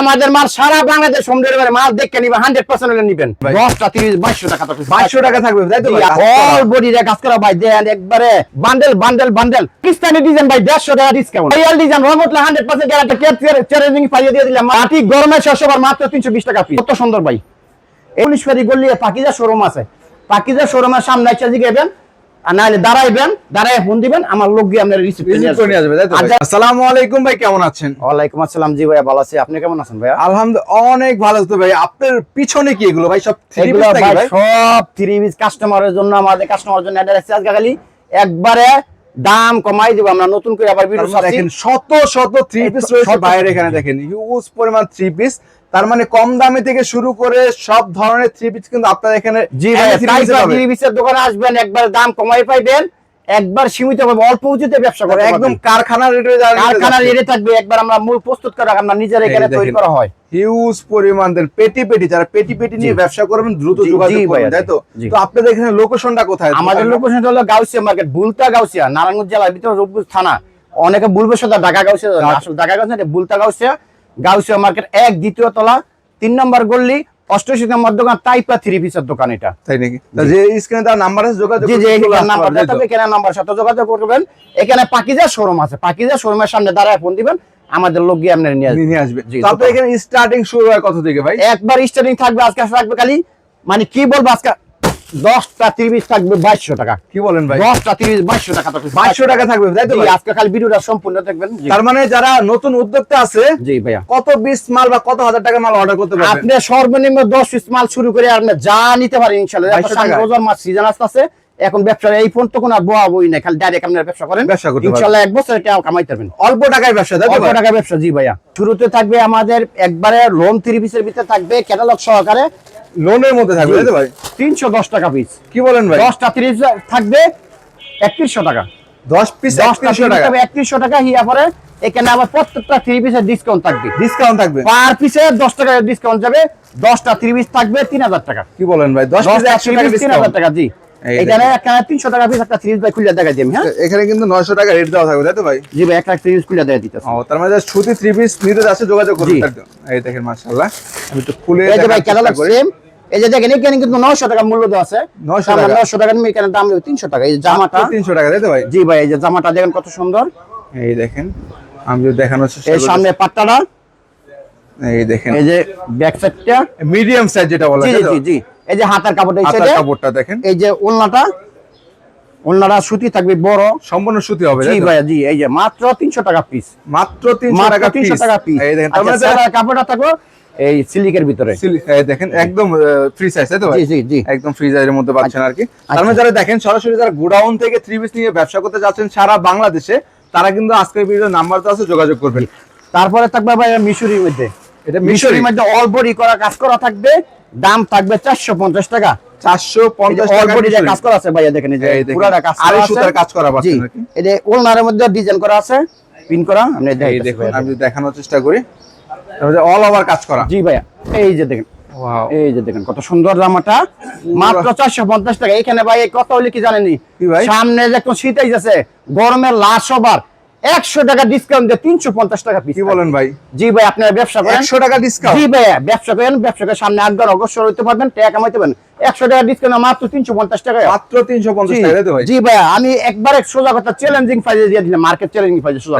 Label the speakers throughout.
Speaker 1: আমাদের মাল সারা Bangladesh home delivery মাল দেখে নিবেন হান্ড্রেড পার্সেন্ট নিবেন। দশটা তিরিশ বাইশশো টাকা তো
Speaker 2: বাইশশো টাকা থাকবে তাই তো
Speaker 1: অল বডি রে কাজ করা ভাই দেন একবারে bundle bundle bundle Pakistani design ভাই দেড়শো টাকা discount real design hundred percent guarantee challenging পাইয়ে দিয়ে দিলাম। মাটি গরমে মাত্র তিনশো বিশ টাকা পিস কত সুন্দর ভাই। উনিশ ফেরি গল্লি পাকিজা শোরুম আছে। পাকিজা শোরুমের সামনে এসে জিগাইবেন আর নাহলে দাঁড়াইবেন দাঁড়ায় ফোন দিবেন আমার লোক গিয়ে আপনার রিসিভ
Speaker 2: করে নিয়ে আসবে তাই তো ভাই? আসসালামু আলাইকুম ভাই কেমন আছেন?
Speaker 1: ওয়ালাইকুম আসসালাম জি ভাইয়া ভালো আছি। আপনি কেমন আছেন ভাইয়া?
Speaker 2: আলহামদুলিল্লাহ অনেক ভালো তো ভাই। আপনার পিছনে কি এগুলো ভাই? সব থ্রি পিস
Speaker 1: ভাই
Speaker 2: ভাই?
Speaker 1: সব থ্রি পিস কাস্টমারের জন্য আমাদের কাস্টমারের জন্য অ্যাড্রেস আজকে খালি একবারে দাম কমাই দিব আমরা নতুন করে আবার ভিডিও
Speaker 2: মানে দেখেন শত শত থ্রি পিস রয়েছে বাইরে এখানে দেখেন হিউজ পরিমাণ থ্রি পিস তার মানে কম দামে থেকে শুরু করে সব ধরনের থ্রি পিস কিন্তু আপনার এখানে।
Speaker 1: থ্রি পিসের দোকানে আসবেন একবার দাম কমাই পাইবেন একবার সীমিত ভাবে অল্প উঁচুতে ব্যবসা করে
Speaker 2: একদম কারখানা রেটে
Speaker 1: কারখানার রেটে থাকবে একবার আমরা মূল প্রস্তুত করে আমরা নিজের এখানে তৈরি করা হয়।
Speaker 2: হিউজ পরিমাণ পেটি পেটি যারা পেটি পেটি নিয়ে ব্যবসা করবেন দ্রুত যোগাযোগ করবেন তাই তো? তো আপনাদের এখানে লোকেশনটা কোথায়
Speaker 1: আমাদের লোকেশন হলো গাউসিয়া মার্কেট বুলতা গাউসিয়া নারায়ণগঞ্জ জেলার ভিতরে রূপগঞ্জ থানা। অনেকে বলবে সেটা ঢাকা গাউসিয়া আসলে ঢাকা গাউসিয়া বুলতা গাউসিয়া। গাউসিয়া মার্কেট এক দ্বিতীয় তলা তিন নম্বর গল্লি অষ্টআশি নম্বর দোকান তাইপা থ্রি পিসের দোকান এটা।
Speaker 2: তাই নাকি? যে স্ক্রিনে তার নাম্বার আছে যোগাযোগ
Speaker 1: জি নাম্বার? নাম্বার সাথে যোগাযোগ করবেন। এখানে পাকিজা শোরুম আছে পাকিজা শোরুমের সামনে দাঁড়ায় ফোন দিবেন আমাদের লোক গিয়ে আপনার নিয়ে আসবে।
Speaker 2: নিয়ে আসবে।
Speaker 1: জি,
Speaker 2: তো এখানে স্টার্টিং শুরু হয় কত থেকে ভাই?
Speaker 1: একবার স্টার্টিং থাকবে আজকে থাকবে খালি মানে কি বলব আজকে দশটা ত্রিশ থাকবে বাইশশো টাকা।
Speaker 2: কি বলেন ভাই?
Speaker 1: দশটা ত্রিশ বাইশশো টাকা থাকবে।
Speaker 2: বাইশশো টাকা থাকবে তাই তো
Speaker 1: আজকে খালি ভিডিওটা সম্পূর্ণ দেখবেন।
Speaker 2: তার মানে যারা নতুন উদ্যোক্তা আছে
Speaker 1: জি ভাইয়া।
Speaker 2: কত মাল বা কত হাজার টাকা মাল অর্ডার করতে পারবেন?
Speaker 1: আপনি সর্বনিম্ন দশ পিস মাল শুরু করে আপনি যা নিতে পারেন ইনশাল্লাহ।
Speaker 2: 2200
Speaker 1: রোজার মাস সিজন এখন ব্যবসা এই ফোন তো কোনো আর বোয়া বই নাই খালি ডাইরেক্ট আপনার ব্যবসা করেন।
Speaker 2: ব্যবসা করতে
Speaker 1: এক বছর টাকা কামাইতে পারবেন
Speaker 2: অল্প টাকায় ব্যবসা তাই
Speaker 1: অল্প
Speaker 2: ভাই?
Speaker 1: টাকা ব্যবসা জি ভাইয়া। শুরুতে থাকবে আমাদের একবারে লোন থ্রি পিসের ভিতরে থাকবে ক্যাটালগ সহকারে।
Speaker 2: লোনের মধ্যে থাকবে তাই তো ভাই?
Speaker 1: তিনশো দশ টাকা পিস
Speaker 2: কি বলেন ভাই?
Speaker 1: দশটা তিরিশ থাকবে একত্রিশশো টাকা।
Speaker 2: দশ পিস
Speaker 1: দশটা
Speaker 2: একত্রিশশো টাকা।
Speaker 1: একত্রিশশো টাকা হিয়া পরে এখানে আবার প্রত্যেকটা থ্রি পিসের ডিসকাউন্ট থাকবে।
Speaker 2: ডিসকাউন্ট থাকবে?
Speaker 1: পার পিসে দশ টাকা ডিসকাউন্ট যাবে দশটা থ্রি পিস থাকবে তিন হাজার টাকা।
Speaker 2: কি বলেন ভাই? দশ পিস
Speaker 1: দশটা
Speaker 2: একশো
Speaker 1: থ্রি
Speaker 2: টাকা
Speaker 1: পিস তিন হাজার
Speaker 2: ডিসকাউন্ট
Speaker 1: টাকা জি। এখানে একটা তিনশো টাকা পিস একটা পিস ভাই খুলে দেখা দিই আমি, হ্যাঁ?
Speaker 2: এখানে কিন্তু নয়শো টাকা রেট দেওয়া থাকবে তাই তো ভাই?
Speaker 1: জি ভাই একটা পিস খুলে দেখা দিতেছে।
Speaker 2: ও তার মানে যারা সুতি থ্রি পিস নিতে যাচ্ছে যোগাযোগ করুন
Speaker 1: জি।
Speaker 2: এই দেখেন মাশাআল্লাহ। আমি একটু খুলে
Speaker 1: এই যে ভাই
Speaker 2: চেষ্টা
Speaker 1: সেম এই যে দেখেন এখানে কিন্তু নশো টাকা মূল্য দেওয়া আছে।
Speaker 2: 900 টাকা।
Speaker 1: নশো টাকা নিয়ে এখানে দাম টাকা। এই জামাটা
Speaker 2: তিনশো টাকা তাই ভাই?
Speaker 1: জি ভাই এই যে জামাটা দেখেন কত সুন্দর।
Speaker 2: এই দেখেন আমি যদি দেখানোর চেষ্টা
Speaker 1: এই সামনে পাট্টাটা।
Speaker 2: এই দেখেন।
Speaker 1: এই যে ব্যাক সাইডটা
Speaker 2: মিডিয়াম সাইজ যেটা বলা যায়
Speaker 1: জি জি জি। এই যে হাতার কাপড়টা এই
Speaker 2: হাতার কাপড়টা দেখেন।
Speaker 1: এই যে ওলনাটা। ওলনাটা সুতি থাকবে বড়।
Speaker 2: সম্পূর্ণ সুতি হবে
Speaker 1: জি ভাই জি এই যে মাত্র তিনশো টাকা পিস
Speaker 2: মাত্র টাকা।
Speaker 1: টাকা পিস
Speaker 2: এই দেখেন
Speaker 1: আচ্ছা
Speaker 2: মানে
Speaker 1: কাপড়টা থাকবে এই সিলিকের ভিতরে।
Speaker 2: দেখেন একদম ফ্রি সাইজ তাই তো
Speaker 1: জি জি জি।
Speaker 2: একদম ফ্রি সাইজের মধ্যে পাচ্ছেন আর কি।
Speaker 1: আচ্ছা।
Speaker 2: তার মানে যারা দেখেন সরাসরি যারা গোডাউন থেকে থ্রি পিস নিয়ে ব্যবসা করতে যাচ্ছেন সারা বাংলাদেশে তারা কিন্তু আজকের ভিডিও নাম্বার তো আছে যোগাযোগ করবেন।
Speaker 1: তারপরে থাকবে ভাই মিশরির মধ্যে।
Speaker 2: এটা
Speaker 1: মিশরির মধ্যে করা কাজ করা থাকবে। দাম থাকবে চারশো পঞ্চাশ টাকা।
Speaker 2: চারশো পঞ্চাশ টাকা
Speaker 1: অলবডি
Speaker 2: মিশরি।
Speaker 1: কাজ করা আছে ভাইয়া দেখেন এই যে
Speaker 2: এই
Speaker 1: কাজ আছে।
Speaker 2: সুতার কাজ করা আর
Speaker 1: যে ওলনারের মধ্যে ডিজাইন করা আছে। পিন করা আপনি
Speaker 2: দেখুন আমি দেখানোর চেষ্টা করি। অল ওভার কাজ করা।
Speaker 1: জি ভাইয়া। এই যে দেখেন। এই যে দেখেন কত সুন্দর জামাটা। মাত্র চারশো পঞ্চাশ টাকা। এখানে ভাই কত হলে কি জানেনি? সামনে যে একটু শীত আইতেছে গরমের লাশ সবার একশো টাকা ডিসকাউন্ট দিয়ে তিনশো পঞ্চাশ টাকা পিস
Speaker 2: বলেন ভাই?
Speaker 1: জি ভাই আপনারা ব্যবসা করেন।
Speaker 2: একশো টাকা ডিসকাউন্ট
Speaker 1: জি ব্যবসা করেন ব্যবসা করে সামনে আগ্রহ অগ্রসর হইতে পারবেন টাকা কামাইতে পারবেন। একশো টাকা ডিসকাউন্ট মাত্র তিনশো পঞ্চাশ টাকা
Speaker 2: মাত্র তিনশো পঞ্চাশ
Speaker 1: জি,
Speaker 2: টাকা
Speaker 1: ভাইয়া আমি একবার এক সোজা কথা চ্যালেঞ্জিং প্রাইজে দিয়ে দিলাম মার্কেট চ্যালেঞ্জিং প্রাইজে সোজা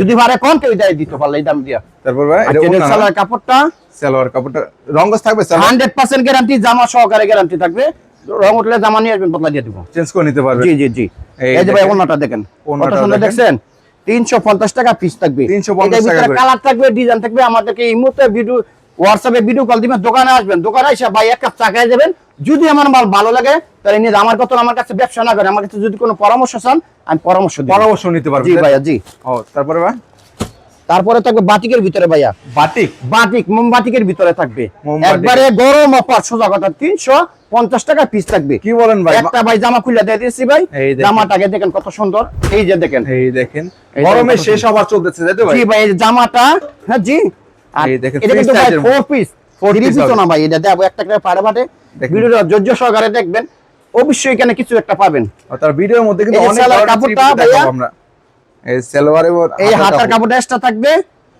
Speaker 1: যদি ভাড়া কম কেউ দেয় দিতে পারলে এই দাম দিয়া।
Speaker 2: তারপর ভাই
Speaker 1: কাপড়টা?
Speaker 2: সালোয়ার কাপড়টা রঙ্গস থাকবে
Speaker 1: হান্ড্রেড পার্সেন্ট গ্যারান্টি জামা সহকারে গ্যারান্টি থাকবে। রং উঠলে জামা নিয়ে আসবেন বদলা দিয়ে দিব।
Speaker 2: চেঞ্জ করে নিতে
Speaker 1: জি জি জি।
Speaker 2: এই
Speaker 1: যে ভাই
Speaker 2: দেখেন।
Speaker 1: ওনাটা দেখেন। সুন্দর দেখছেন? তিনশো পঞ্চাশ টাকা পিস থাকবে।
Speaker 2: 350 টাকা
Speaker 1: কালার থাকবে ডিজাইন থাকবে আমাদেরকে এই মুহূর্তে ভিডিও হোয়াটসঅ্যাপে ভিডিও কল দিবেন দোকানে আসবেন দোকানে এসে ভাই এক কাপ চা খাই দেবেন যদি আমার মাল ভালো লাগে তাহলে নিয়ে আমার কত আমার কাছে ব্যবসা না করে আমার কাছে যদি কোনো পরামর্শ চান আমি পরামর্শ দিই
Speaker 2: পরামর্শ নিতে পারবে
Speaker 1: জি ভাইয়া জি।
Speaker 2: ও তারপরে ভাই?
Speaker 1: তারপরে থাকবে বাটিকের ভিতরে ভাইয়া।
Speaker 2: বাটিক?
Speaker 1: বাটিক মোমবাটিকের ভিতরে থাকবে। একবারে গরম অফার সোজা কথা তিনশো পঞ্চাশ টাকা পিস থাকবে।
Speaker 2: কি বলেন ভাই?
Speaker 1: একটা ভাই জামা খুলে দিয়ে দিয়েছি ভাই। জামাটাকে দেখেন। কত সুন্দর। এই যে দেখেন।
Speaker 2: এই দেখেন। গরমে শেষ হবার চলতেছে তাই তো ভাই?
Speaker 1: জি ভাই জামাটা হ্যাঁ জি। আর এটা কিন্তু ভাই
Speaker 2: size
Speaker 1: পিস
Speaker 2: Four
Speaker 1: পিস না ভাই এটা দেবো একটা করে পাড়ে পাটে ভিডিওটা ধৈর্য সহকারে দেখবেন। অবশ্যই এখানে কিছু একটা পাবেন।
Speaker 2: তার ভিডিওর মধ্যে কিন্তু অনেক
Speaker 1: কাপড়টা
Speaker 2: three piece দেখাবো
Speaker 1: ভাইয়া।
Speaker 2: আমরা। এই সালোয়ারে
Speaker 1: এই হাতার কাপড়টা এক্সট্রা থাকবে।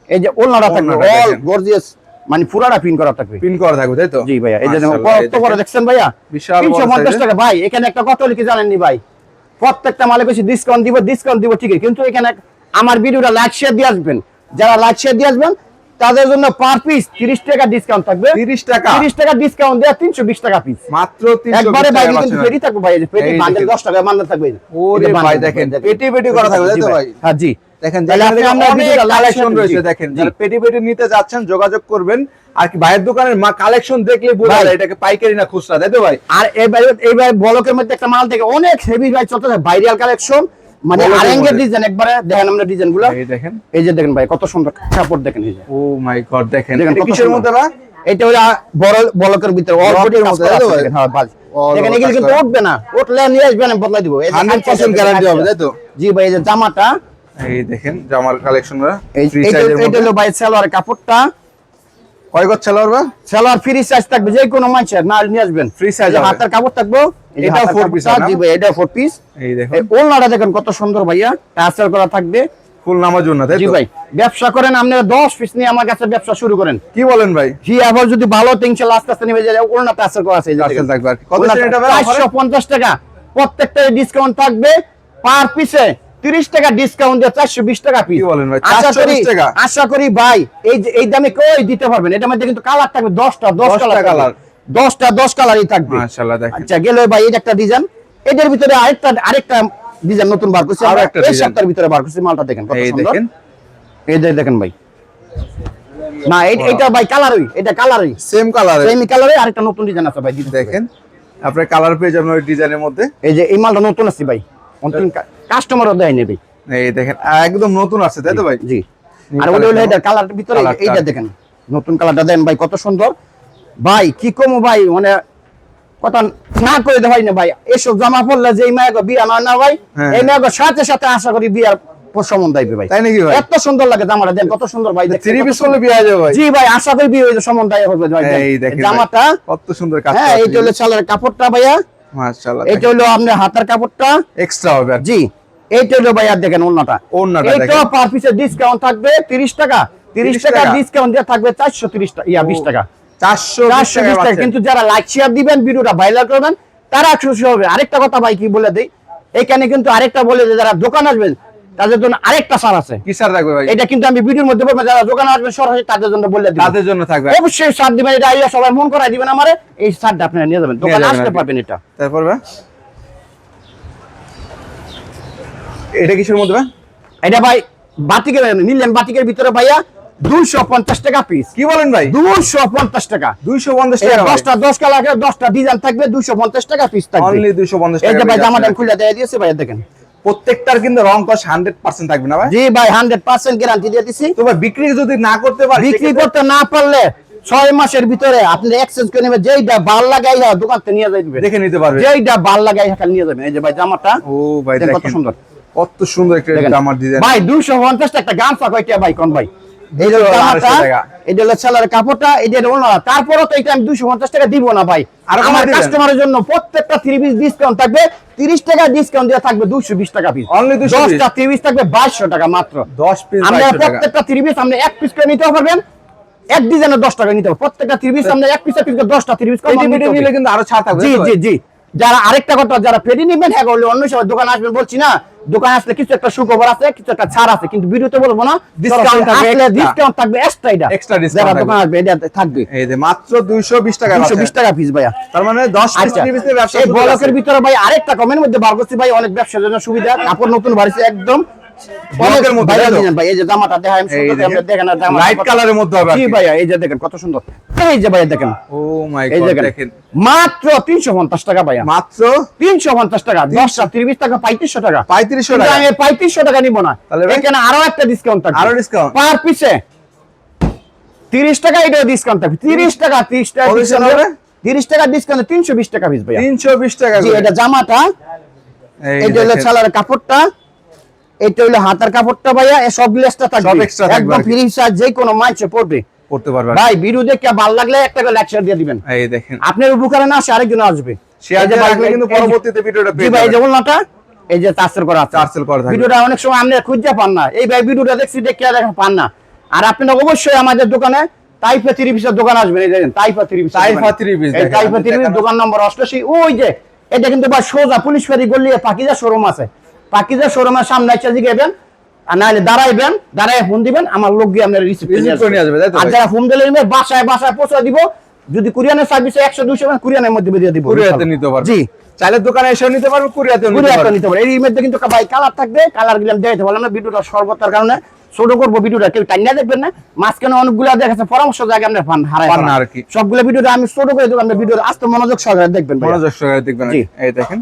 Speaker 1: এই যে ওলনাটা থাকবে। অল গর্জিয়াস মানে পুরাটা পিন করা থাকবে।
Speaker 2: পিন করা থাকবে তাই তো?
Speaker 1: জি ভাইয়া এই যে কত বড় দেখছেন ভাইয়া?
Speaker 2: বিশাল বড়
Speaker 1: তিনশো পঞ্চাশ
Speaker 2: size এর।
Speaker 1: টাকা। ভাই এখানে একটা কত লিখে জানেননি ভাই? প্রত্যেকটা মালে বেশি ডিসকাউন্ট দিব ডিসকাউন্ট দিব ঠিকই। কিন্তু এখানে আমার ভিডিওটা লাইক শেয়ার দিয়ে আসবেন। যারা লাইক শেয়ার দিয়ে আসবেন তাদের জন্য পার পিস তিরিশ টাকা ডিসকাউন্ট থাকবে।
Speaker 2: 30 টাকা।
Speaker 1: তিরিশ টাকা ডিসকাউন্ট তিনশো বিশ টাকা পিস
Speaker 2: মাত্র 320
Speaker 1: একবারে বাইরে কিন্তু। ফেরি থাকবে ভাই পেটি
Speaker 2: এই
Speaker 1: বান্ডেল টাকা বান্ডেল থাকবে।
Speaker 2: ওরে ভাই দেখেন। পেটি পেটি করা থাকবে, তাই তো ভাই?
Speaker 1: হ্যাঁ জি।
Speaker 2: দেখেন
Speaker 1: তাহলে
Speaker 2: যেখানে
Speaker 1: আপনি
Speaker 2: দেখেন
Speaker 1: আমার
Speaker 2: অনেক কালেকশন রয়েছে দেখেন যারা পেটি পেটি নিতে যাচ্ছেন যোগাযোগ করবেন। আর কি ভাইয়ের দোকানের মা কালেকশন দেখলে বোঝা যায় এটাকে পাইকারি না খুচরা তাই তো ভাই?
Speaker 1: আর এবার ব্লকের মধ্যে একটা মাল থেকে অনেক হেভি ভাই চলতেছে ভাইরাল কালেকশন মানে আরেঙ্গের ডিজাইন একবারে দেখেন আমরা ডিজাইনগুলো।
Speaker 2: এই দেখেন।
Speaker 1: এই যে দেখেন ভাই কত সুন্দর কাপড় দেখেন এই যে।
Speaker 2: ও মাই গড দেখেন। এটা কিসের মধ্যে
Speaker 1: এটা হলো বড় বলকের ভিতরে অল বডির
Speaker 2: মধ্যে?
Speaker 1: হ্যাঁ বাস। দেখেন এগুলো কিন্তু উঠবে না। উঠলে নিয়ে আসবেন আমি বদলাই দিব।
Speaker 2: 100% গ্যারান্টি হবে তাই তো?
Speaker 1: জি ভাই এই যে জামাটা।
Speaker 2: এই দেখেন জামার কালেকশনরা
Speaker 1: এই
Speaker 2: মধ্যে।
Speaker 1: হলো ভাই সালোয়ার কাপড়টা।
Speaker 2: কয় গজ চালার বা
Speaker 1: সালোয়ার ফ্রি সাইজ থাকবে যে কোনো মানুষের মাল নিয়ে আসবেন।
Speaker 2: Free size
Speaker 1: এই যে
Speaker 2: হবে।
Speaker 1: হাতের কাপড় থাকবে এই যে
Speaker 2: এটাও
Speaker 1: হাতের
Speaker 2: four piece
Speaker 1: কাপড়টা,
Speaker 2: না?
Speaker 1: জি ভাই এটা ফোর পিস
Speaker 2: এই দেখুন।
Speaker 1: ওলনাটা দেখেন কত সুন্দর ভাইয়া টাসার করা থাকবে।
Speaker 2: ফুল নামার জন্য তাই
Speaker 1: জি ভাই ব্যবসা করেন আপনারা দশ পিস নিয়ে আমার কাছে ব্যবসা শুরু করেন।
Speaker 2: কি বলেন ভাই?
Speaker 1: জি আবার যদি ভালো তিনশো আস্তে আস্তে নেমে যায় ওলনা টাসার করা আছে এই যে
Speaker 2: Tassel
Speaker 1: দেখেন।
Speaker 2: থাকবে আর কত
Speaker 1: ওলনাটা
Speaker 2: সেটা ভাই offer এ?
Speaker 1: 450 টাকা প্রত্যেকটা ডিসকাউন্ট থাকবে পার পিসে 30 টাকা ডিসকাউন্ট দিয়ে 420 টাকা পিস
Speaker 2: কি বলেন ভাই?
Speaker 1: আশা করি
Speaker 2: 420 টাকা?
Speaker 1: আশা করি ভাই এই এই দামে কই দিতে পারবেন? এটার মধ্যে কিন্তু কালার থাকবে 10টা 10
Speaker 2: 10টা
Speaker 1: কালার
Speaker 2: colour।
Speaker 1: 10টা 10 কালারই থাকবে।
Speaker 2: মাশাআল্লাহ দেখেন।
Speaker 1: আচ্ছা গেল ভাই এই একটা ডিজাইন এদের ভিতরে আরেকটা আরেকটা ডিজাইন নতুন বার করছি আরও
Speaker 2: একটা
Speaker 1: এই। সপ্তাহের ভিতরে বার করছি মালটা দেখেন কত
Speaker 2: এই
Speaker 1: সুন্দর।
Speaker 2: দেখেন।
Speaker 1: এই যে দেখেন ভাই। না এইটা ভাই কালারই এটা কালারই
Speaker 2: সেম কালার
Speaker 1: সেমি কালারে আরেকটা নতুন ডিজাইন আছে ভাই
Speaker 2: দেখেন। আপনার কালার পেয়ে যাবেন ওই ডিজাইনের মধ্যে।
Speaker 1: এই যে এই মালটা নতুন আছে ভাই। নতুন কাস্টমারও দেয় নেবে।
Speaker 2: এই দেখেন একদম নতুন আছে তাই তো ভাই?
Speaker 1: জি। আর ওটা হলো এটা কালার ভিতরে এইটা দেখেন নতুন কালারটা দেন ভাই কত সুন্দর। ভাই কি কমো ভাই মানে কথা না করে দে ভাই না ভাই এসব জামা পড়লে যে এই বিয়া না না ভাই
Speaker 2: হ্যাঁ।
Speaker 1: এই সাথে সাথে আশা করি বিয়ার সম্বন্ধ আইবে ভাই।
Speaker 2: তাই নাকি ভাই?
Speaker 1: এত সুন্দর লাগে জামাটা দেন কত সুন্দর ভাই
Speaker 2: থ্রি পিস। করলে বিয়ে যাবে ভাই।
Speaker 1: জি ভাই আশা করি বিয়ে সম্বন্ধ আইবে ভাই
Speaker 2: এই দেখেন
Speaker 1: জামাটা
Speaker 2: কত সুন্দর কাজ
Speaker 1: হ্যাঁ এইটা হলো চালের কাপড়টা ভাইয়া।
Speaker 2: মাশাআল্লাহ
Speaker 1: এইটা হলো আপনার হাতের কাপড়টা।
Speaker 2: এক্সট্রা হবে
Speaker 1: জি। এইটা হলো ভাইয়া দেখেন ওন্নাটা
Speaker 2: ওড়নাটা
Speaker 1: এইটা পার পিসে ডিসকাউন্ট থাকবে 30 টাকা। 30
Speaker 2: 30
Speaker 1: টাকা
Speaker 2: টাকা?
Speaker 1: ডিসকাউন্ট দিয়ে থাকবে 430 টাকা ইয়া 20 টাকা।
Speaker 2: 420
Speaker 1: 420
Speaker 2: টাকা
Speaker 1: টাকা। কিন্তু যারা লাইক শেয়ার দিবেন ভিডিওটা ভাইরাল করবেন তারা খুশি হবে। আরেকটা কথা ভাই কি বলে দেই? এখানে কিন্তু আরেকটা বলে যে যারা দোকান আসবেন তাদের জন্য আরেকটা সার আছে।
Speaker 2: কি স্যার থাকবে ভাই?
Speaker 1: এটা কিন্তু আমি ভিডিওর মধ্যে বলব যারা দোকানে আসবেন সরাসরি তাদের জন্য বলে দিবেন
Speaker 2: তাদের জন্য থাকবে।
Speaker 1: অবশ্যই সার দিবেন এটা আইয়া সবাই মন করাই দিবেন আমারে। এই সারটা আপনারা নিয়ে যাবেন। দোকানে আসতে পারবেন এটা।
Speaker 2: তারপর ভাই এটা কিসের মধ্যে
Speaker 1: এটা ভাই বাটিকের নিলেন বাটিকের ভিতরে ভাইয়া দুইশো পঞ্চাশ টাকা পিস
Speaker 2: কি বলেন ভাই?
Speaker 1: দুইশো পঞ্চাশ টাকা।
Speaker 2: 250
Speaker 1: এটা
Speaker 2: টাকা
Speaker 1: দশটা দশ কালার দশটা ডিজাইন থাকবে দুইশো পঞ্চাশ টাকা পিস থাকবে।
Speaker 2: অনলি 250 টাকা
Speaker 1: ভাই জামাটা খুলে দিয়ে দিয়েছে ভাই দেখেন।
Speaker 2: প্রত্যেকটার কিন্তু রং কস 100% থাকবে না ভাই?
Speaker 1: জি ভাই হান্ড্রেড পার্সেন্ট গ্যারান্টি দিয়ে দিছি।
Speaker 2: তো ভাই বিক্রি যদি না করতে পারি
Speaker 1: বিক্রি করতে না পারলে ছয় মাসের ভিতরে আপনি এক্সচেঞ্জ করে নেবেন যেইটা ভালো লাগাই দোকান থেকে নিয়ে যাইবে
Speaker 2: দেখে নিতে পারবে।
Speaker 1: যেইটা ভালো লাগাই নিয়ে যাবেন। এই যে ভাই জামাটা
Speaker 2: ও ভাই
Speaker 1: কত সুন্দর।
Speaker 2: কত সুন্দর একটা। জামার ডিজাইন
Speaker 1: ভাই দুশো পঞ্চাশ একটা গামছা কয়টা ভাই কোন ভাই? এই হলো
Speaker 2: 200
Speaker 1: জামাটা,
Speaker 2: টাকা।
Speaker 1: এটা হলো ছেলের কাপড়টা এটা হলো ওনারা। তারপরও তো এটা আমি দুশো পঞ্চাশ টাকা দিব না ভাই।
Speaker 2: আরও
Speaker 1: আমার কাস্টমারের জন্য প্রত্যেকটা থ্রি পিস ডিসকাউন্ট থাকবে তিরিশ টাকা ডিসকাউন্ট দেওয়া থাকবে দুশো বিশ টাকা পিস
Speaker 2: Only 220
Speaker 1: দশটা থ্রি পিস থাকবে বাইশশো টাকা মাত্র।
Speaker 2: 10 পিস
Speaker 1: আমরা প্রত্যেকটা থ্রি পিস আমরা এক পিস করে নিতে পারবেন। এক ডিজাইনের দশ টাকা নিতে হবে। প্রত্যেকটা থ্রি পিস আমরা এক পিস এক পিস দশটা থ্রি পিস
Speaker 2: নিলে কিন্তু আরও ছাড় থাকবে
Speaker 1: জি জি জি। যারা আরেকটা কথা যারা পেডি নিবেন হ্যাঁ করলে অন্য সময় দোকানে আসবেন বলছি না দোকান আসলে কিছু একটা সুখবর আছে কিছু একটা ছাড় আছে কিন্তু ভিডিওতে বলব না
Speaker 2: ডিসকাউন্ট থাকবে।
Speaker 1: ডিসকাউন্ট থাকবে এক্সট্রা এটা। এক্সট্রা
Speaker 2: ডিসকাউন্ট
Speaker 1: দোকান আসবে এটা থাকবে।
Speaker 2: এই যে মাত্র 220 টাকা
Speaker 1: 220
Speaker 2: পাচ্ছেন।
Speaker 1: টাকা পিস ভাইয়া।
Speaker 2: তার মানে 10 পিস
Speaker 1: আচ্ছা।
Speaker 2: ব্যবসা
Speaker 1: এই ব্লকের ভিতরে ভাই আরেকটা কমেন্ট মধ্যে বার করছি ভাই অনেক ব্যবসার জন্য সুবিধা। কাপড় নতুন বাড়িছে একদম
Speaker 2: ব্লকের মধ্যে,
Speaker 1: ভাইরাল
Speaker 2: তাই তো?
Speaker 1: ডিজাইন ভাই এই যে জামাটা দেখাই আমি
Speaker 2: এই দেখেন।
Speaker 1: আর জামাটা
Speaker 2: লাইট কালারের মধ্যে হবে
Speaker 1: জি ভাইয়া এই যে দেখেন কত সুন্দর। এই যে ভাইয়া দেখেন।
Speaker 2: ও মাই গড
Speaker 1: দেখেন।
Speaker 2: দেখেন।
Speaker 1: মাত্র তিনশো পঞ্চাশ টাকা ভাইয়া।
Speaker 2: মাত্র?
Speaker 1: তিনশো পঞ্চাশ টাকা দশটা ত্রিশ টাকা পঁয়ত্রিশশো টাকা।
Speaker 2: 3500 টাকা।
Speaker 1: আমি পঁয়ত্রিশশো টাকা নিব না। এখানে আরও একটা ডিসকাউন্ট থাকবে।
Speaker 2: আরও discount?
Speaker 1: পার পিসে তিরিশ টাকা এটা ডিসকাউন্ট থাকবে। তিরিশ টাকা তিরিশ টাকা
Speaker 2: কত
Speaker 1: discount
Speaker 2: discount
Speaker 1: হবে?
Speaker 2: হবে?
Speaker 1: তিরিশ টাকা ডিসকাউন্ট তিনশো বিশ টাকা পিস ভাইয়া।
Speaker 2: 320 টাকা
Speaker 1: জি এটা জামাটা।
Speaker 2: এই
Speaker 1: হলো ছালার কাপড়টা। এটা হলো হাতার কাপড়টা ভাইয়া সব লেসটা থাকবে। একদম ফ্রি সাইজ যে কোনো মাইছে পড়বে।
Speaker 2: পড়তে পারবে
Speaker 1: ভাই ভিডিও দেখে ভালো লাগলে একটা করে লেকচার দিয়ে দিবেন।
Speaker 2: এই দেখেন।
Speaker 1: আপনার উপকারে না আসে আরেকজন আসবে। এই যে
Speaker 2: দিয়ে রাখলে কিন্তু পরবর্তীতে ভিডিওটা পেয়ে
Speaker 1: ভাই এই যে
Speaker 2: যাবেন।
Speaker 1: ওলনাটা এই যে চার্সেল করা আছে।
Speaker 2: চার্সেল করা থাকবে।
Speaker 1: ভিডিওটা অনেক সময় আপনি খুঁজে পান না। এই ভাই ভিডিওটা দেখছি দেখে দেখেন পান না। আর আপনারা অবশ্যই আমাদের দোকানে তাইফা থ্রি পিসের দোকান আসবেন। এই দেখেন তাইফা থ্রি পিস
Speaker 2: তাইফা three piece দেখেন,
Speaker 1: তাইফা থ্রি পিস দোকান নম্বর অষ্টাশি ওই যে এটা কিন্তু ভাই সোজা পুলিশ ফেরি গলিয়ে পাকিজা শোরুম আছে। পাকিজা শোরুমের সামনে একটা জিগাইবেন আর নাহলে দাঁড়াইবেন দাঁড়ায় ফোন দিবেন আমার লোক গিয়ে আপনার রিসিভ
Speaker 2: করে নিয়ে আসবে,
Speaker 1: আর? যারা হোম ডেলিভারি বাসায় বাসায় পৌঁছে দিব। যদি কুরিয়ানের সার্ভিসে একশো দুশো কুরিয়ানের মধ্যে দিয়ে দিব।
Speaker 2: কুরিয়াতে নিতে পারবে।
Speaker 1: জি।
Speaker 2: চাইলে দোকানে এসেও নিতে পারবে নিতে পারবে।
Speaker 1: নিতে পারে এর মধ্যে কিন্তু ভাই কালার থাকবে কালারগুলো দেখাইতে পারলাম না ভিডিওটা সর্বতার কারণে ছোট করব ভিডিওটা কেউ টাইনা দেখবেন না। মাঝখানে অনেকগুলো দেখাচ্ছে পরামর্শ জায়গা আমরা ফান হারাই
Speaker 2: আর কি।
Speaker 1: সবগুলো ভিডিওটা আমি ছোট করে দেবো আপনার ভিডিও আস্তে মনোযোগ সহকারে দেখবেন।
Speaker 2: মনোযোগ সহকারে দেখবেন এই দেখেন।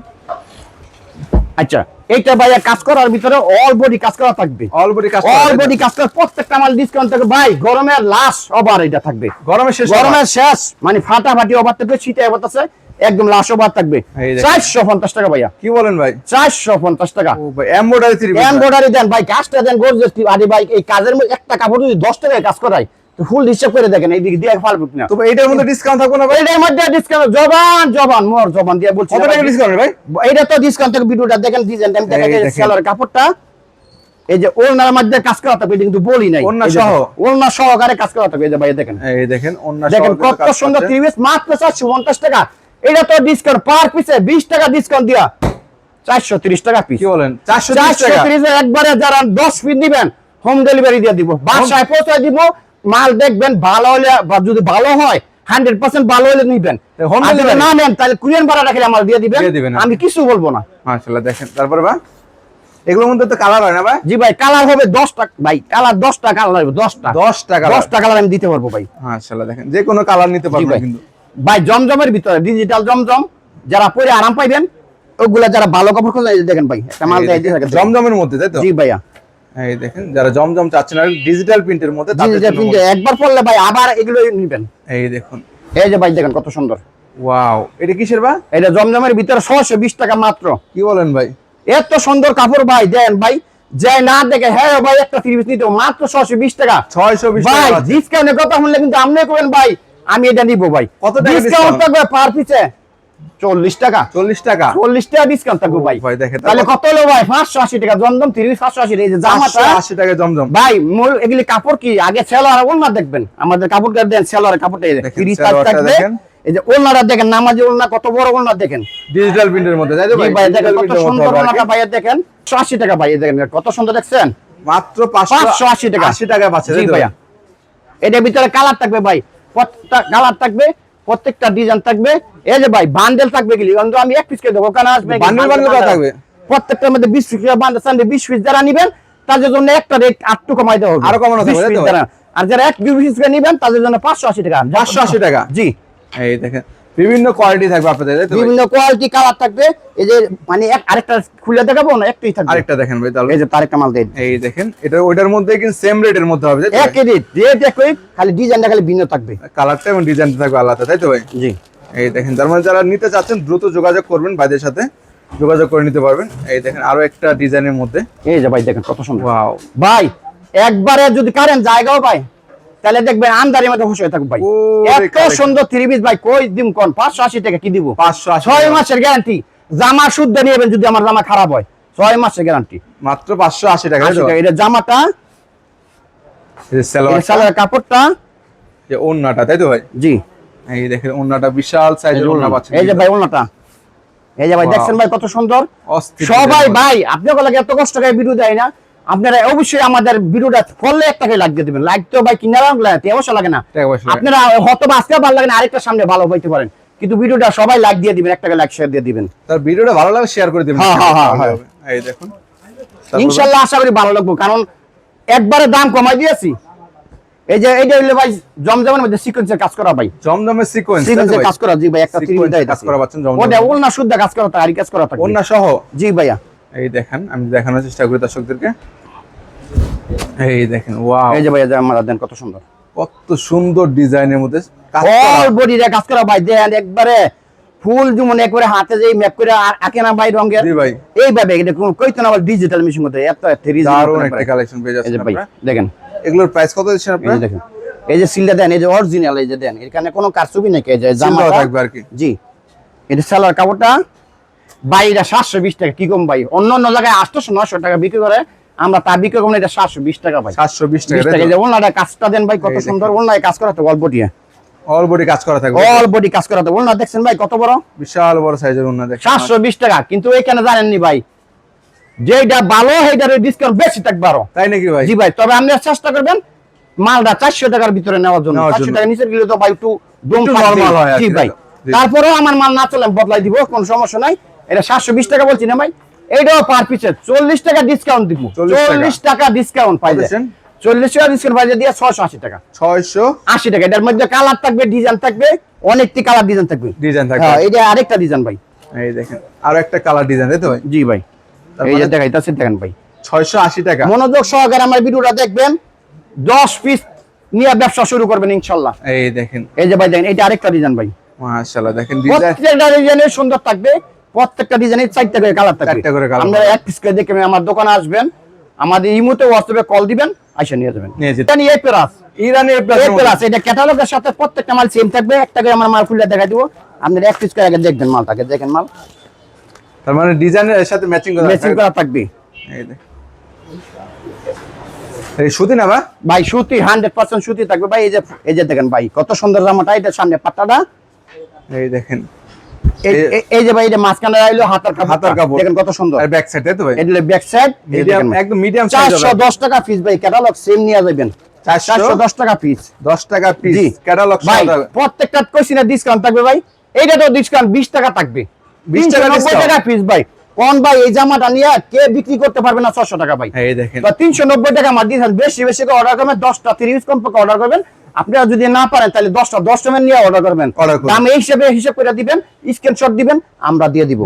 Speaker 1: আচ্ছা এইটা ভাইয়া কাজ করার ভিতরে অল বডি কাজ করা থাকবে।
Speaker 2: অলরেডি কাজ
Speaker 1: অল বডি কাজ করা প্রত্যেকটা মাল ডিসকাউন্ট থাকবে। ভাই গরমের লাশ ওভার এটা থাকবে।
Speaker 2: গরমে শেষ
Speaker 1: গরমের শেষ মানে ফাটাফাটি ওভার থাকবে শীতে ওভার আছে একদম লাশ ওভার থাকবে।
Speaker 2: এই দেখেন।
Speaker 1: চারশো পঞ্চাশ টাকা ভাইয়া।
Speaker 2: কি বলেন ভাই?
Speaker 1: চারশো পঞ্চাশ টাকা।
Speaker 2: ও ভাই এমব্রয়ডারি থ্রি
Speaker 1: এমব্রয়ডারি দেন ভাই কাজটা দেন গর্জিয়াস আরে ভাই এই কাজের মধ্যে একটা কাপড় যদি 10 টাকায় কাজ করাই তো ফুল করে দেখেন এই দিকে দিয়ে ফালবো কিনা।
Speaker 2: তো ভাই এটার মধ্যে ডিসকাউন্ট থাকবে না ভাই?
Speaker 1: এটার মধ্যে ডিসকাউন্ট জবান জবান মোর জবান দিয়ে বলছি
Speaker 2: কত টাকা ডিসকাউন্ট ভাই?
Speaker 1: এটা তো ডিসকাউন্ট থেকে ভিডিওটা দেখেন ডিজাইন
Speaker 2: এই
Speaker 1: সেলার কাপড়টা। এই যে ওলনার মধ্যে কাজ করা থাকবে কিন্তু বলি নাই।
Speaker 2: সহ?
Speaker 1: সহকারে কাজ করা থাকবে এই যে ভাই দেখেন।
Speaker 2: এই দেখেন
Speaker 1: দেখেন কত সুন্দর মাত্র চারশো পঞ্চাশ টাকা। এটা তো ডিসকাউন্ট পার পিসে বিশ টাকা ডিসকাউন্ট দিয়া। চারশো তিরিশ টাকা পিস
Speaker 2: কি বলেন? চারশো
Speaker 1: চারশো
Speaker 2: টাকা?
Speaker 1: তিরিশে একবারে যারা দশ ফিট নিবেন হোম ডেলিভারি দিয়ে দিব। বাসায় পৌঁছে দিব মাল দেখবেন ভালো হলে যদি ভালো হয় হান্ড্রেড পার্সেন্ট ভালো হলে নিবেন? না নেন তাহলে কুরিয়ান ভাড়া রাখলে আমার দিয়ে দিবেন।
Speaker 2: হ্যাঁ।
Speaker 1: আমি কিছু বলব না।
Speaker 2: দেখেন তারপরে ভাই এগুলোর মধ্যে তো কালার হয় না ভাই?
Speaker 1: জি ভাই কালার হবে দশটা ভাই কালার দশটা কালার হবে দশটা।
Speaker 2: 10টা colour?
Speaker 1: দশটা কালার আমি দিতে পারব ভাই।
Speaker 2: দেখেন যে কোনো কালার নিতে
Speaker 1: ভাই।
Speaker 2: কিন্তু।
Speaker 1: ভাই জমজমের ভিতরে ডিজিটাল জমজম যারা পরে আরাম পাইবেন ওগুলা যারা ভালো কাপড় খোঁজে দেখেন ভাই একটা মাল দেয়
Speaker 2: জমজমের মধ্যে তাই তো?
Speaker 1: জি ভাইয়া।
Speaker 2: এই দেখেন যারা জমজম চাচ্ছেন আর ডিজিটাল প্রিন্টের মধ্যে
Speaker 1: ডিজিটাল প্রিন্টে একবার পড়লে ভাই আবার এগুলো নিবেন।
Speaker 2: এই দেখুন।
Speaker 1: এই যে ভাই দেখেন কত সুন্দর।
Speaker 2: ওয়াও এটা কিসের বা?
Speaker 1: এটা জমজমের ভিতরে ছশো বিশ টাকা মাত্র।
Speaker 2: কি বলেন ভাই?
Speaker 1: এত সুন্দর কাপড় ভাই দেন ভাই যে না দেখে হ্যাঁ ভাই একটা তিরিশ নিতে মাত্র ছশো বিশ টাকা।
Speaker 2: 620
Speaker 1: ভাই
Speaker 2: টাকা।
Speaker 1: ডিসকাউন্টের কথা শুনলে কিন্তু আপনি করবেন ভাই আমি এটা নিবো ভাই।
Speaker 2: কত টাকা
Speaker 1: ডিসকাউন্ট থাকবে পার পিছে চল্লিশ টাকা।
Speaker 2: 40 টাকা।
Speaker 1: চল্লিশ টাকা ডিসকাউন্ট থাকবে ভাই।
Speaker 2: ভাই,
Speaker 1: তাহলে কত হলো ভাই? পাঁচশো আশি টাকা জমজম তিরিশ পাঁচশো আশি এই জামাটা
Speaker 2: 580 টাকা জমজম।
Speaker 1: ভাই মূল এগুলি কাপড় কি? আগে সেলোয়ার ওলনা দেখবেন। আমাদের কাপড়টা দেন সেলোয়ার কাপড়টা এই যে
Speaker 2: দেখেন,
Speaker 1: তিরিশ থাকবে। এই যে ওলনাটা দেখেন নামাজি ওলনা কত বড় ওলনা দেখেন।
Speaker 2: ডিজিটাল প্রিন্টের মধ্যে তাই তো
Speaker 1: জি
Speaker 2: ভাই?
Speaker 1: ভাই দেখেন কত
Speaker 2: print এর মধ্যে
Speaker 1: সুন্দর
Speaker 2: হবে আর কি।
Speaker 1: ওলনাটা ভাইয়া দেখেন। 180 টাকা ভাই দেখেন কত সুন্দর দেখছেন?
Speaker 2: মাত্র 580
Speaker 1: 580 টাকা।
Speaker 2: 80 টাকা পাচ্ছে
Speaker 1: ভাইয়া। এটার ভিতরে কালার থাকবে ভাই। প্রত্যেকটা কালার থাকবে। প্রত্যেকটা ডিজাইন থাকবে। এই যে ভাই বান্ডেল থাকবে গেলি কিন্তু আমি এক পিস করে দেবো কেন আসবে
Speaker 2: বান্ডেল বান্ডেল থাকবে?
Speaker 1: প্রত্যেকটার মধ্যে 20 পিস বান্ডেল সান্ডে 20 পিস যারা নেবেন তাদের জন্য একটা রেট আটটু কমাই দেওয়া হবে।
Speaker 2: আরও কমানো থাকবে,
Speaker 1: 20
Speaker 2: তাই
Speaker 1: piece যারা। আর যারা এক পিস করে নেবেন তাদের জন্য 580 টাকা।
Speaker 2: 580 টাকা?
Speaker 1: জি।
Speaker 2: এই দেখেন বিভিন্ন কোয়ালিটি থাকবে আপনাদের?
Speaker 1: বিভিন্ন কোয়ালিটি কালার থাকবে। এই যে মানে এক- আরেকটা খুলে দেখাবো না? একটাই থাকবে।
Speaker 2: আরেকটা দেখেন ভাই তাহলে।
Speaker 1: এই যে তারেকটা মাল দেন।
Speaker 2: এই দেখেন এটা ওইটার মধ্যে কিন্তু সেম রেটের মধ্যে হবে তাই তো
Speaker 1: এক রেট রেট একই খালি ডিজাইনটা খালি ভিন্ন থাকবে।
Speaker 2: কালারটা এবং ডিজাইনটা থাকবে আলাদা তাই তো ভাই?
Speaker 1: জি।
Speaker 2: এই দেখেন তার মানে যারা নিতে চাচ্ছেন দ্রুত যোগাযোগ করবেন ভাইদের সাথে। যোগাযোগ করে নিতে পারবেন। এই দেখেন আরও একটা ডিজাইনের মধ্যে।
Speaker 1: এই যে ভাই দেখেন কত সুন্দর। ভাই একবারে যদি কারেন্ট জায়গাও পাই তাহলে দেখবেন আমদারি মতো খুশি হয়ে থাকবে ভাই। এত সুন্দর থ্রি পিস ভাই কই দিম কোন? পাঁচশো আশি টাকা কি দিব?
Speaker 2: 580
Speaker 1: ছয় মাসের গ্যারান্টি জামা শুদ্ধ নিয়েবেন যদি আমার জামা খারাপ হয়। ছয় মাসের গ্যারান্টি
Speaker 2: মাত্র 580 টাকা
Speaker 1: এটা জামাটা কাপড়টা।
Speaker 2: যে ওন্নাটা তাই তো ভাই?
Speaker 1: জি।
Speaker 2: এই দেখেন ওন্নাটা বিশাল সাইজের ওন্না পাচ্ছেন।
Speaker 1: এই যে ভাই ওনাটা এই যে ভাই দেখছেন ভাই কত সুন্দর? সবাই ভাই আপনার লাগে এত কষ্ট করে ভিডিও দেয় না? আপনারা অবশ্যই আমাদের ভিডিওটা ফললে একটা করে লাইক দিয়ে দিবেন। লাইক তো ভাই কিনা লাগে অবশ্য লাগে না। আপনারা হয়তো বা আজকে ভালো লাগে না আরেকটা সামনে ভালো হইতে পারেন। কিন্তু ভিডিওটা সবাই লাইক দিয়ে দিবেন একটা লাইক শেয়ার দিয়ে দিবেন।
Speaker 2: তার ভিডিওটা ভালো লাগে শেয়ার করে দিবেন।
Speaker 1: হ্যাঁ, হ্যাঁ, হ্যাঁ, হ্যাঁ।
Speaker 2: এই দেখুন। তারপর
Speaker 1: ইনশাল্লাহ আশা করি ভালো লাগবে কারণ একবারে দাম কমাই দিয়েছি। এই যে এইটা হইলে ভাই জমজমের মধ্যে সিকোয়েন্সের কাজ করা ভাই।
Speaker 2: জমজমের সিকোয়েন্স
Speaker 1: সিকোয়েন্সের কাজ করা জি ভাই একটা দেয়
Speaker 2: কাজ করা। পাচ্ছেন জমজম।
Speaker 1: ওটা ওলনা শুদ্ধ কাজ করা আর কাজ করা থাকে।
Speaker 2: ওন্না সহ?
Speaker 1: জি ভাইয়া।
Speaker 2: এই দেখেন আমি দেখানোর চেষ্টা করি দর্শকদেরকে। এই দেখেন ওয়াও
Speaker 1: এই যে ভাইয়া যে আমার দেন কত সুন্দর।
Speaker 2: কত সুন্দর ডিজাইনের মধ্যে কাজ
Speaker 1: অল বডি রে কাজ করা ভাই দেন একবারে ফুল যেমন একবারে হাতে যে ম্যাপ করে আর আঁকে না ভাই রঙের।
Speaker 2: জি ভাই।
Speaker 1: এইভাবে এটা কোন কইতো না ডিজিটাল মেশিন মধ্যে এত থ্রি
Speaker 2: দারুণ একটা কালেকশন পেয়ে
Speaker 1: এই যে
Speaker 2: যাচ্ছেন
Speaker 1: ভাই
Speaker 2: আপনারা।
Speaker 1: দেখেন।
Speaker 2: এগুলোর প্রাইস কত দিচ্ছেন
Speaker 1: এই
Speaker 2: আপনারা?
Speaker 1: দেখেন। এই যে সিলটা দেন এই যে অরিজিনাল এই যে দেন। এখানে কোনো কারচুপি নাকি এই যে
Speaker 2: দেওয়া
Speaker 1: জামাটা।
Speaker 2: থাকবে আর কি।
Speaker 1: জি। এটা সালোয়ার কাপড়টা বাইরা সাতশো বিশ টাকা কি কম ভাই? অন্য অন্য জায়গায় আটশো নশো টাকা বিক্রি করে আমরা তা বিক্রি করব এটা সাতশো বিশ টাকা ভাই।
Speaker 2: সাতশো বিশ টাকা
Speaker 1: ওনাটা কাজটা দেন ভাই কত সুন্দর ওনায় কাজ করাতে অল্প দিয়ে
Speaker 2: অল বডি কাজ করা থাকবে
Speaker 1: অল বডি কাজ করাতে ওনা দেখছেন ভাই কত বড়?
Speaker 2: বিশাল বড় সাইজের উন্না দেখেন
Speaker 1: সাতশো বিশ টাকা কিন্তু এখানে জানেননি ভাই যেটা ভালো সেইটার ডিসকাউন্ট বেশি থাকবে আরও।
Speaker 2: তাই নাকি ভাই?
Speaker 1: জি ভাই তবে আপনি চেষ্টা করবেন মালটা চারশো টাকার ভিতরে নেওয়ার জন্য। চারশো টাকা নিচে গেলে তো ভাই একটু দম
Speaker 2: একটু
Speaker 1: ফাটবে।
Speaker 2: normal আর
Speaker 1: জি ভাই তারপরেও আমার মাল না চলে বদলাই দিব কোনো সমস্যা নাই। এটা সাতশো বিশ টাকা বলছি না ভাই? এইটাও পার পিসে চল্লিশ টাকা ডিসকাউন্ট দিব। চল্লিশ টাকা। ডিসকাউন্ট পাই? চল্লিশ টাকা ডিসকাউন্ট পাই দিয়ে ছয়শো আশি টাকা।
Speaker 2: ছয়শো
Speaker 1: আশি টাকা। এটার মধ্যে কালার থাকবে ডিজাইন থাকবে অনেকটি কালার ডিজাইন থাকবে।
Speaker 2: ডিজাইন থাকবে।
Speaker 1: এটা আরেকটা ডিজাইন ভাই।
Speaker 2: এই দেখেন আরও একটা কালার ডিজাইন তাই তো ভাই?
Speaker 1: জি ভাই। এই যে দেখাইতেছে দেখেন ভাই।
Speaker 2: ছয়শো আশি টাকা।
Speaker 1: মনোযোগ সহকারে আমার ভিডিওটা দেখবেন। দশ পিস নিয়ে ব্যবসা শুরু করবেন ইনশাল্লাহ।
Speaker 2: এই দেখেন।
Speaker 1: এই যে ভাই দেখেন এটা আরেকটা ডিজাইন ভাই।
Speaker 2: মাশাআল্লাহ দেখেন ডিজাইন
Speaker 1: প্রত্যেকটা ডিজাইনের সুন্দর থাকবে। প্রত্যেকটা ডিজাইনের চারটা করে কালার থাকবে।
Speaker 2: চারটা করে colour
Speaker 1: আপনারা এক পিস করে দেখে আমার দোকানে আসবেন আমাদের ইমোতে হোয়াটসঅ্যাপে কল দিবেন আইসা নিয়ে যাবেন।
Speaker 2: নিয়ে যেতে-
Speaker 1: নিয়ে প্লাস।
Speaker 2: ইরানের
Speaker 1: এই প্লাস। এটা ক্যাটালগের সাথে প্রত্যেকটা মাল সেম থাকবে একটা করে আমার মাল খুলে দেখা দিব। আপনারা এক পিস করে আগে দেখবেন মালটাকে দেখেন মাল।
Speaker 2: তার মানে ডিজাইনের সাথে ম্যাচিং করা
Speaker 1: ম্যাচিং করা থাকবে।
Speaker 2: এই দেখেন এই সুতি না
Speaker 1: ভাই সুতি হান্ড্রেড পার্সেন্ট সুতি থাকবে। ভাই এই যে এই যে দেখেন ভাই কত সুন্দর জামাটা এটা সামনে পাট্টাটা
Speaker 2: এই দেখেন।
Speaker 1: এই-
Speaker 2: এই-
Speaker 1: এই- এই যে ভাই এটা মাঝখানে আইলো হাতার কাপড়
Speaker 2: হাতার কাপড়।
Speaker 1: দেখেন কত সুন্দর।
Speaker 2: আর ব্যাক সাইড তাই তো ভাই।
Speaker 1: এটা ব্যাক সাইড
Speaker 2: মিডিয়াম একদম মিডিয়াম সাইজ
Speaker 1: চারশো দশ টাকা পিস ভাই ক্যাটালগ সেম নিয়ে যাবেন।
Speaker 2: চারশো
Speaker 1: চারশো দশ টাকা পিস
Speaker 2: 10 টাকা পিস ক্যাটালগ
Speaker 1: ভাই প্রত্যেকটা কইছি না ডিসকাউন্ট থাকবে ভাই। এইটা তো ডিসকাউন্ট বিশ টাকা থাকবে।
Speaker 2: 20 টাকা
Speaker 1: 390 টাকা পিস ভাই। কোন ভাই এই জামাটা নিয়ে কে বিক্রি করতে পারবে না ছশো টাকা ভাই?
Speaker 2: এই দেখেন।
Speaker 1: তো তিনশো নব্বই টাকা আমার দিয়েছেন বেশি বেশি করে অর্ডার করবেন দশটা তিরিশ কমপক্ষে অর্ডার করবেন আপনারা যদি না পারেন তাহলে দশটা দশ টাকা নিয়ে অর্ডার করবেন। দাম এই হিসেবে হিসেব করে দিবেন স্ক্রিনশট দিবেন আমরা দিয়ে দিব।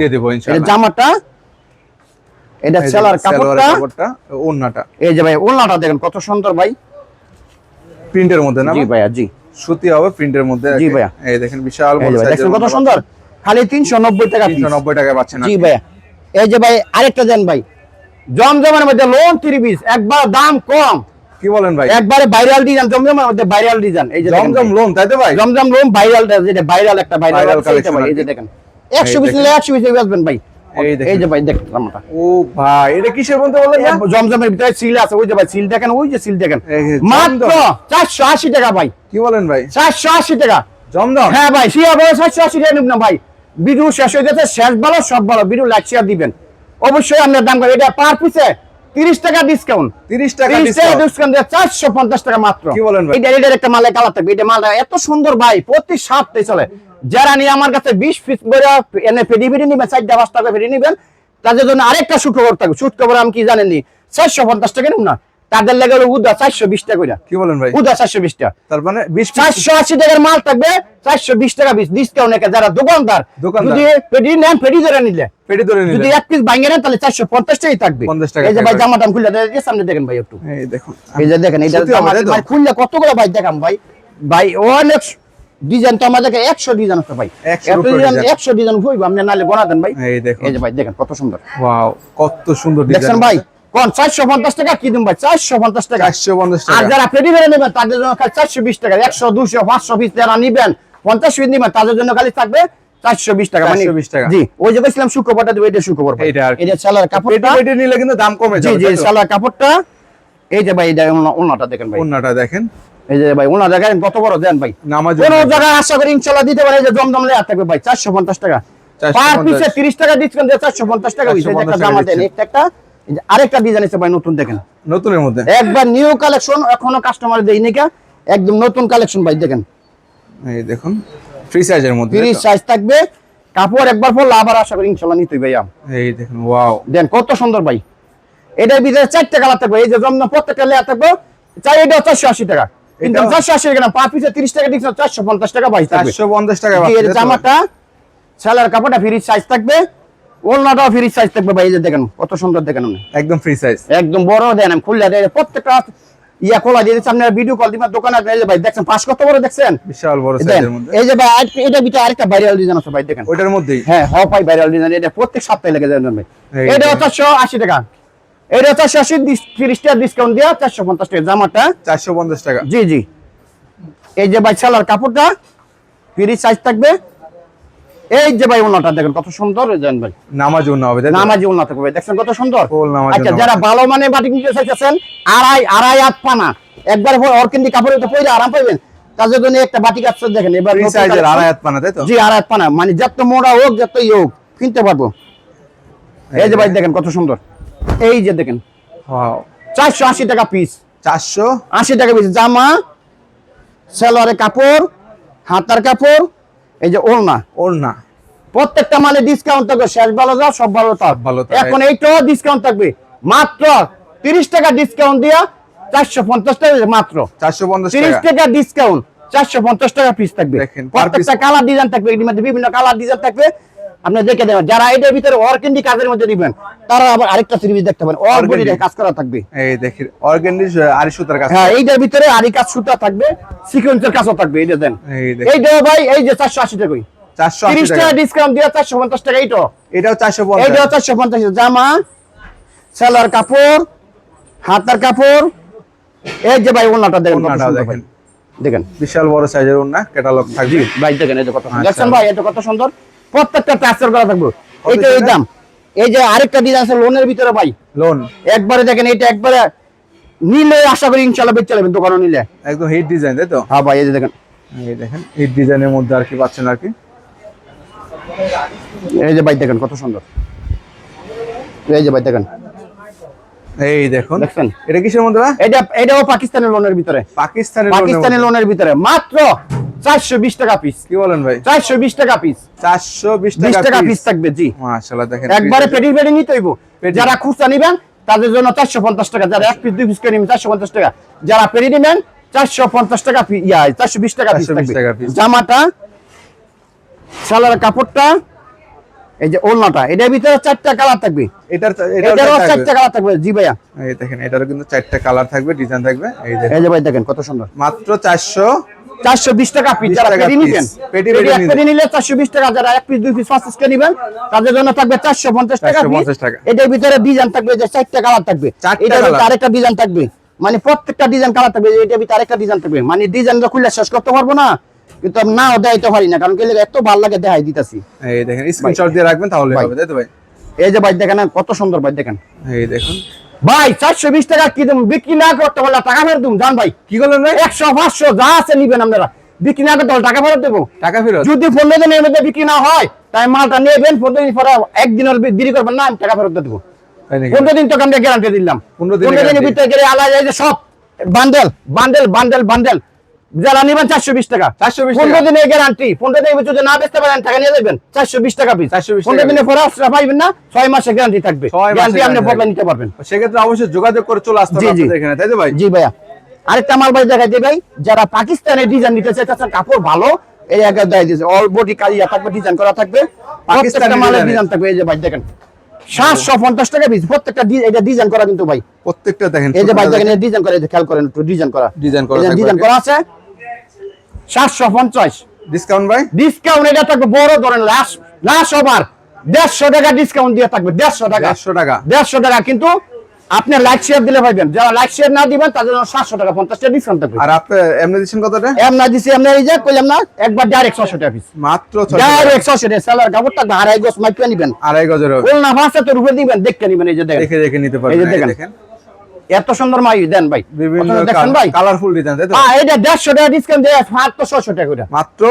Speaker 1: জামাটা এটা সেলার কাপড়টা
Speaker 2: ওন্নাটা
Speaker 1: এই যে ভাই ওলনাটা দেখেন কত সুন্দর ভাই।
Speaker 2: প্রিন্টের মধ্যে না
Speaker 1: জি ভাইয়া জি।
Speaker 2: সুতি হবে প্রিন্টের মধ্যে।
Speaker 1: জি ভাইয়া।
Speaker 2: এই দেখেন বিশাল
Speaker 1: যে ভাই, দেখছেন কত সুন্দর। খালি তিনশো নব্বই টাকা piece।
Speaker 2: 390 টাকা পাচ্ছেন
Speaker 1: জি ভাইয়া। এই যে ভাই আরেকটা দেন ভাই। জমজমের মধ্যে লোন থ্রি পিস একবার দাম কম।
Speaker 2: কি বলেন ভাই?
Speaker 1: একবারে ভাইরাল ডিজাইন জমজমের মধ্যে ভাইরাল ডিজাইন এই যে
Speaker 2: জমজম। লোন তাই তো ভাই?
Speaker 1: জমজম লোন ভাইরাল যেটা ভাইরাল একটা ভাইরাল
Speaker 2: আর
Speaker 1: এই যে দেখেন। একশো
Speaker 2: এই
Speaker 1: পিস নিলে একশো পিস বেচবেন ভাই।
Speaker 2: এই
Speaker 1: যে ভাই দেখেন জামাটা।
Speaker 2: ও ভাই এটা কিসের মধ্যে বললেন
Speaker 1: জমজমের ভিতরে সিল আছে ওই যে ভাই সিল দেখেন ওই যে সিল দেখেন। মাত্র
Speaker 2: জমজম।
Speaker 1: চারশো আশি টাকা ভাই।
Speaker 2: কি বলেন ভাই?
Speaker 1: চারশো আশি টাকা।
Speaker 2: জমজম?
Speaker 1: হ্যাঁ ভাই ভাই টাকা নিব না ভাই। ভিডিও শেষ হয়ে যাচ্ছে শেষ ভালো সব ভালো। ভিডিও লাইক শেয়ার দিবেন। অবশ্যই আপনার দাম এটা পার পিসে তিরিশ টাকা ডিসকাউন্ট
Speaker 2: 30 টাকা ডিসকাউন্ট
Speaker 1: ডিসকাউন্ট দিয়ে চারশো পঞ্চাশ টাকা মাত্র।
Speaker 2: কি বলেন ভাই?
Speaker 1: এটা একটা মালে কালার থাকবে। এটা মালটা এত সুন্দর ভাই প্রতি সপ্তাহে চলে। যারা নিয়ে আমার কাছে বিশ পিস করে এনে নিবেন চারটা পাঁচ টাকা ফেরি নিবেন তাদের জন্য আরেকটা সুখবর থাকবে। সুখবর আমি কি জানেননি? চারশো পঞ্চাশ টাকা নিব না। তাদের লেগে উদা চারশো বিশ টাকা করে
Speaker 2: কি বলেন ভাই?
Speaker 1: উদা চারশো বিশ টাকা।
Speaker 2: তার মানে
Speaker 1: চারশো আশি টাকার মাল থাকবে চারশো বিশ টাকা পিস ডিসকাউন্ট একে যারা দোকানদার। যদি পেটি নেন পেটি ধরে নিলে।
Speaker 2: পেটে ধরে
Speaker 1: যদি এক পিস ভাঙে নেন তাহলে চারশো পঞ্চাশ টাকাই থাকবে।
Speaker 2: 50 টাকা
Speaker 1: এই যে ভাই সামনে দেখেন ভাই একটু।
Speaker 2: এই দেখুন।
Speaker 1: এই যে? ভাই খুললে কতগুলো ভাই দেখাম ভাই? ভাই অনেক ডিজাইন তো আমাদের একশো ডিজাইন আছে ভাই।
Speaker 2: 100
Speaker 1: ডিজাইন একশো ডিজাইন হইব আপনি নালে গোনা দেন ভাই।
Speaker 2: এই দেখুন।
Speaker 1: ভাই দেখেন কত সুন্দর।
Speaker 2: ওয়াও কত সুন্দর
Speaker 1: দেখছেন ভাই? কোন চারশো পঞ্চাশ টাকা? কি দিন ভাই? চারশো পঞ্চাশ টাকা।
Speaker 2: 450
Speaker 1: আর যারা নেবেন তাদের জন্য খালি চারশো বিশ টাকা। একশো দুশো পাঁচশো পিস যারা নিবেন পঞ্চাশ পিস নিবেন তাদের জন্য খালি থাকবে চারশো বিশ টাকা। মানে
Speaker 2: 420 টাকা।
Speaker 1: জি ওই যে দেবো এটা। এটা সালার কাপড়টা।
Speaker 2: পেটে নিলে কিন্তু দাম কমে যাবে
Speaker 1: জি
Speaker 2: তো?
Speaker 1: সালার কাপড়টা। এই যে ভাই এটা দেখেন ভাই।
Speaker 2: ওন্নাটা দেখেন।
Speaker 1: এই যে ভাই ওনা জায়গায় কত বড় দেন ভাই। কোন জায়গায় আশা করি ইনশাল্লাহ দিতে পারে এই যে জমজম লেয়ার থাকবে ভাই চারশো পঞ্চাশ টাকা। পার পিসে তিরিশ টাকা ডিসকাউন্ট দিয়ে চারশো পঞ্চাশ টাকা হইছে। একটা
Speaker 2: 450
Speaker 1: জামা দেন একটা। আরেকটা ডিজাইন আছে ভাই নতুন দেখেন।
Speaker 2: নতুনের মধ্যে?
Speaker 1: একবার নিউ কালেকশন এখনও কাস্টমার দেই নাকি একদম নতুন কালেকশন ভাই দেখেন।
Speaker 2: এই দেখুন ফ্রি সাইজের মধ্যে তাই
Speaker 1: সাইজ থাকবে। কাপড় একবার পরলে আবার আশা করি ইনশাল্লাহ নিতেই ভাইয়া।
Speaker 2: তো? এই দেখুন ওয়াও
Speaker 1: দেন কত সুন্দর ভাই। এটার ভিতরে চারটে কালার থাকবে। এই যে জমজম প্রত্যেকটা লেয়ার থাকবে। চাই এটা চারশো আশি টাকা। কিন্তু
Speaker 2: এটাও-
Speaker 1: চারশো আশি টাকা পার পিসে তিরিশ টাকা দিচ্ছে চারশো পঞ্চাশ টাকা ভাই থাকবে।
Speaker 2: 450 টাকা তো?
Speaker 1: জামাটা সেলার কাপড়টা ফ্রি সাইজ থাকবে। ওলনাটাও ফ্রি সাইজ থাকবে ভাই এই যে দেখেন কত সুন্দর দেখেন
Speaker 2: একদম ফ্রি সাইজ
Speaker 1: একদম বড় দেন আমি খুললে প্রত্যেকটা ইয়া খোলা দিয়ে আপনার ভিডিও কল দিবেন দোকানে আসবেন, এই যে ভাই দেখছেন পাঁচ কত বড় দেখছেন?
Speaker 2: বিশাল বড় সাইজের মধ্যে।
Speaker 1: এই যে ভাই এটা ভিতরে আরেকটা ভাইরাল ডিজাইন আছে ভাই দেখেন।
Speaker 2: মধ্যেই?
Speaker 1: হ্যাঁ হ পাই ভাইরাল ডিজাইন এটা প্রত্যেক সপ্তাহে লেগে যাবে ভাই। এটা
Speaker 2: যে।
Speaker 1: চারশো আশি টাকা। এটা চারশো আশি তিরিশ টাকা ডিসকাউন্ট দেওয়া চারশো পঞ্চাশ টাকা। জামাটা?
Speaker 2: 450 টাকা।
Speaker 1: জি জি। এই যে ভাই সেলার কাপড়টা ফ্রি সাইজ থাকবে। এই যে ভাই ওনাটা দেখেন কত সুন্দর জান ভাই।
Speaker 2: নামাজ উন্না হবে?
Speaker 1: নামাজি ভাই। দেখছেন কত সুন্দর? আচ্ছা যারা ভালো মানে বাটিক নিতে চাইতেছেন আড়াই আড়াই হাত পানা। একবার অর্কেন্ডি কাপড়ে তো পরে আরাম পাইবেন। তার জন্য একটা বাটিক আছে দেখেন এবার
Speaker 2: Free
Speaker 1: নতুন
Speaker 2: size এর
Speaker 1: collection।
Speaker 2: আড়াই হাত পানা তাই তো?
Speaker 1: জি আড়াই হাত পানা। মানে যত মোড়া হোক যত ই হোক কিনতে পারব। এই যে ভাই দেখেন কত সুন্দর। এই যে দেখেন। চারশো আশি টাকা পিস
Speaker 2: চারশো?
Speaker 1: আশি টাকা পিস জামা সালোয়ারের কাপড় হাতার কাপড় এই যে ওড়না।
Speaker 2: ওড়না।
Speaker 1: প্রত্যেকটা মালে ডিসকাউন্ট থাকবে শেষ ভালো যাও সব ভালো থাক।
Speaker 2: ভালো।
Speaker 1: এখন এইটাও ডিসকাউন্ট থাকবে। মাত্র তিরিশ টাকা ডিসকাউন্ট দিয়া চারশো পঞ্চাশ টাকা মাত্র।
Speaker 2: চারশো পঞ্চাশ
Speaker 1: তিরিশ
Speaker 2: টাকা।
Speaker 1: ডিসকাউন্ট চারশো পঞ্চাশ টাকা পিস থাকবে।
Speaker 2: দেখেন,
Speaker 1: প্রত্যেকটা কালার ডিজাইন থাকবে এর মধ্যে বিভিন্ন কালার ডিজাইন থাকবে। আপনি দেখে দেবেন। যারা এটার ভিতরে ওয়ার্কেন্ডি কাজের মধ্যে দিবেন তারা আবার আরেকটা সিরিজ দেখতে পারেন।
Speaker 2: Organdy।
Speaker 1: বডিতে কাজ করা থাকবে।
Speaker 2: এই দেখি অর্গেন্ডিস আড়ি সুতার কাছে
Speaker 1: হ্যাঁ এইটার ভিতরে আরি কাজ সুতা থাকবে সিকোয়েন্সের কাজও থাকবে এইটা দেন।
Speaker 2: এই দেখি
Speaker 1: এইটা ভাই এই যে চারশো আশি টাকা
Speaker 2: চারশো আশি
Speaker 1: তিরিশ
Speaker 2: টাকা।
Speaker 1: টাকা ডিসকাউন্ট দিয়ে চারশো পঞ্চাশ টাকা এইটা
Speaker 2: এটাও চারশো
Speaker 1: এইটা
Speaker 2: পঞ্চাশ
Speaker 1: চারশো পঞ্চাশ। জামা সেলার কাপড় হাতার কাপড়। এই যে ভাই ওনাটা দেখেন সুন্দর
Speaker 2: দেখেন।
Speaker 1: দেখেন।
Speaker 2: বিশাল বড় সাইজের ওড়না ক্যাটালগ থাকবে।
Speaker 1: ভাই দেখেন এই যে কত সুন্দর।
Speaker 2: আচ্ছা।
Speaker 1: দেখছেন ভাই এটা কত সুন্দর? প্রত্যেকটা টাচের করা থাকবে। এইটা এই দাম। এই যে আরেকটা ডিজাইন আছে লোনের ভিতরে ভাই।
Speaker 2: লোন
Speaker 1: একবারে দেখেন এটা একবারে নিলে আশা করি ইনশাল্লাহ বেচে যাবেন দোকানে নিলে।
Speaker 2: একদম হিট ডিজাইন তাই তো?
Speaker 1: হ্যাঁ ভাই এই যে দেখেন।
Speaker 2: এই দেখেন হিট ডিজাইনের মধ্যে আর কি পাচ্ছেন আর কি?
Speaker 1: এই যে ভাই দেখেন কত সুন্দর। এই যে ভাই দেখেন।
Speaker 2: এই দেখুন।
Speaker 1: দেখছেন?
Speaker 2: এটা কিসের মধ্যে
Speaker 1: এটা এটাও পাকিস্তানের লোনের ভিতরে।
Speaker 2: পাকিস্তানের
Speaker 1: পাকিস্তানি
Speaker 2: লোনের মধ্যে।
Speaker 1: লোনের ভিতরে। মাত্র চারশো বিশ টাকা পিস
Speaker 2: কি বলেন ভাই?
Speaker 1: চারশো বিশ টাকা পিস
Speaker 2: চারশো বিশ
Speaker 1: বিশ টাকা
Speaker 2: টাকা
Speaker 1: পিস
Speaker 2: পিস
Speaker 1: থাকবে জি।
Speaker 2: মাশাআল্লাহ দেখেন
Speaker 1: একবারে পেটি পেটি নিতে হইব। যারা খুচরা নিবেন তাদের জন্য চারশো পঞ্চাশ টাকা। যারা এক পিস দুই পিস করে নিবেন চারশো পঞ্চাশ টাকা। যারা পেটি নিবেন চারশো পঞ্চাশ টাকা ইয়া চারশো বিশ টাকা পিস
Speaker 2: 420 টাকা
Speaker 1: থাকবে।
Speaker 2: piece।
Speaker 1: জামাটা সালার কাপড়টা এই যে ওলনাটা এটার ভিতরে চারটা কালার থাকবে।
Speaker 2: এটার এটারও
Speaker 1: চারটা কালার থাকবে জি ভাইয়া।
Speaker 2: এই দেখেন এটারও কিন্তু চারটা কালার থাকবে ডিজাইন থাকবে। এই
Speaker 1: যে ভাই দেখেন কত সুন্দর।
Speaker 2: মাত্র চারশো
Speaker 1: চারশো বিশ টাকা পিস যারা পেটি নিবেন
Speaker 2: পেটি নিলে।
Speaker 1: চারশো বিশ টাকা যারা এক পিস দুই পিস পাঁচ নিবেন তাদের জন্য থাকবে চারশো পঞ্চাশ টাকা
Speaker 2: 450 টাকা।
Speaker 1: এটার ভিতরে ডিজাইন থাকবে যে চারটা কালার থাকবে।
Speaker 2: চারটা
Speaker 1: এটার ভিতরে। আরেকটা ডিজাইন থাকবে। মানে প্রত্যেকটা ডিজাইন কালার থাকবে এটার ভিতরে আরেকটা ডিজাইন থাকবে। মানে ডিজাইনটা খুলে শেষ করতে পারব না কিন্তু আমি নাও দেখাইতে পারি না কারণ কি এত ভালো লাগে দেখাই দিতেছি।
Speaker 2: এই দেখেন স্ক্রিনশট দিয়ে রাখবেন তাহলে হবে তাই তো ভাই?
Speaker 1: এই যে ভাই দেখেন না, কত সুন্দর ভাই দেখেন।
Speaker 2: এই দেখুন।
Speaker 1: ভাই চারশো বিশ টাকা কি দেবো? বিক্রি না করতে পারলে টাকা ফেরত দেবো। জান ভাই
Speaker 2: কি করলেন
Speaker 1: একশো পাঁচশো যা আছে নিবেন আপনারা। বিক্রি না করতে টাকা ফেরত দেবো।
Speaker 2: টাকা ফেরত?
Speaker 1: যদি পনেরো দিনের মধ্যে বিক্রি না হয় তাই মালটা নেবেন পনেরো দিন পরে একদিনের দেরি করবেন না আমি টাকা ফেরত দেবো। পনেরো দিন তোকে আমরা গ্যারান্টি দিলাম। পনেরো দিনের ভিতরে গেলে আলাদা সব বান্ডেল বান্ডেল বান্ডেল বান্ডেল যারা নেবেন চারশো বিশ টাকা।
Speaker 2: 420 টাকা।
Speaker 1: পনেরো দিনের গ্যারান্টি পনেরো দিনের যদি না বেচতে পারেন টাকা নিয়ে যাবেন। চারশো বিশ টাকা পিস
Speaker 2: 420
Speaker 1: পনেরো দিনের পরে পাইবেন না ছয় মাসের গ্যারান্টি থাকবে। গ্যারান্টি আপনি বদলে নিতে পারবেন।
Speaker 2: সেক্ষেত্রে অবশ্যই যোগাযোগ করে চলে আসতে
Speaker 1: জি, জি।
Speaker 2: এখানে তাই তো ভাই?
Speaker 1: জি ভাইয়া। আরেকটা মাল ভাই ভাই যারা পাকিস্তানের ডিজাইন নিতে চাইতেছেন কাপড় ভালো এই আগে দেখাই দিয়েছে অল বডি কালিয়া থাকবে ডিজাইন করা থাকবে।
Speaker 2: পাকিস্তানি
Speaker 1: মালের ডিজাইন থাকবে এই যে ভাই দেখেন। সাতশো পঞ্চাশ টাকা পিস প্রত্যেকটা এটা ডিজাইন করা কিন্তু ভাই।
Speaker 2: প্রত্যেকটা দেখেন
Speaker 1: এই যে ভাই দেখেন ডিজাইন করা খেয়াল করেন একটু ডিজাইন করা।
Speaker 2: ডিজাইন করা
Speaker 1: ডিজাইন করা আছে। সাতশো পঞ্চাশ।
Speaker 2: ডিসকাউন্ট ভাই?
Speaker 1: ডিসকাউন্ট এটা থাকবে বড় লাস্ট লাস্ট ওভার দেড়শো টাকা ডিসকাউন্ট দিয়ে থাকবে দেড়শো টাকা।
Speaker 2: দেড়শো টাকা।
Speaker 1: দেড়শো টাকা কিন্তু আপনি লাইক শেয়ার দিলে পাইবেন যারা লাইক শেয়ার না দিবেন তাদের জন্য সাতশো টাকা পঞ্চাশ টাকা ডিসকাউন্ট থাকবে।
Speaker 2: আর আপনি এমনি দিচ্ছেন কতটা?
Speaker 1: এম না দিছি এমনি এই যে কইলাম না একবার ডাইরেক্ট ছশো টাকা পিস
Speaker 2: মাত্র
Speaker 1: ডাইরেক্ট ছশো টাকা সেলার কাপড় থাকবে আড়াই গোস মাইপে নিবেন।
Speaker 2: আড়াই গজের হবে।
Speaker 1: না ভাষা তো রূপে দিবেন দেখে নিবেন এই যে
Speaker 2: দেখে দেখে নিতে পারবেন। এই
Speaker 1: দেখেন।
Speaker 2: দেখেন।
Speaker 1: এত সুন্দর মাই দেন ভাই। দেখেন ভাই।
Speaker 2: কালারফুল ডিজাইন তাই তো?
Speaker 1: হ্যাঁ এটা দেড়শো টাকা ডিসকাউন্ট দেয় মাত্র টাকা করে।
Speaker 2: মাত্র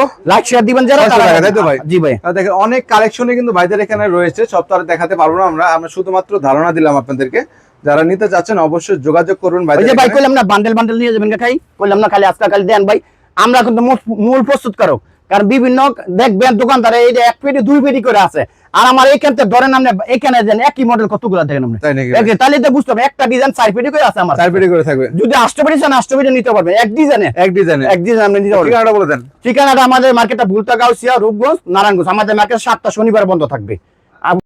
Speaker 1: শেয়ার দিবেন যারা তারা
Speaker 2: তাই তো ভাই?
Speaker 1: জি ভাই।
Speaker 2: দেখেন অনেক কালেকশনে কিন্তু ভাইদের এখানে রয়েছে সব তো আর দেখাতে পারব না আমরা। আমরা শুধুমাত্র ধারণা দিলাম আপনাদেরকে। যারা নিতে চাচ্ছেন অবশ্যই যোগাযোগ করুন ভাইদের
Speaker 1: যে ভাই। কইলাম না বান্ডেল বান্ডেল নিয়ে যাবেন খাই? কইলাম না খালি আজকে খালি দেন ভাই। আমরা কিন্তু মূল- মূল প্রস্তুত করো। কারণ বিভিন্ন দেখবেন দোকানদারে এই যে এক পেটি দুই পেটি করে আছে। আর আমার এইখান থেকে ধরেন আপনি এখানে যেন একই মডেল কতগুলো দেখেন আপনি? তাহলে তো বুঝতে হবে একটা ডিজাইন চার পেটি করে আছে আমার।
Speaker 2: চার পেটি করে থাকবে।
Speaker 1: যদি আষ্ট পেটি চান আষ্ট পেটি নিতে পারবেন এক ডিজাইনে
Speaker 2: এক ডিজাইনে
Speaker 1: এক ডিজাইন আপনি নিতে পারবেন।
Speaker 2: ঠিকানাটা বলে দেন।
Speaker 1: ঠিকানাটা আমাদের মার্কেটটা ভুলতা গাউসিয়া রূপগঞ্জ নারায়ণগঞ্জ। আমাদের মার্কেট সাতটা শনিবার বন্ধ থাকবে।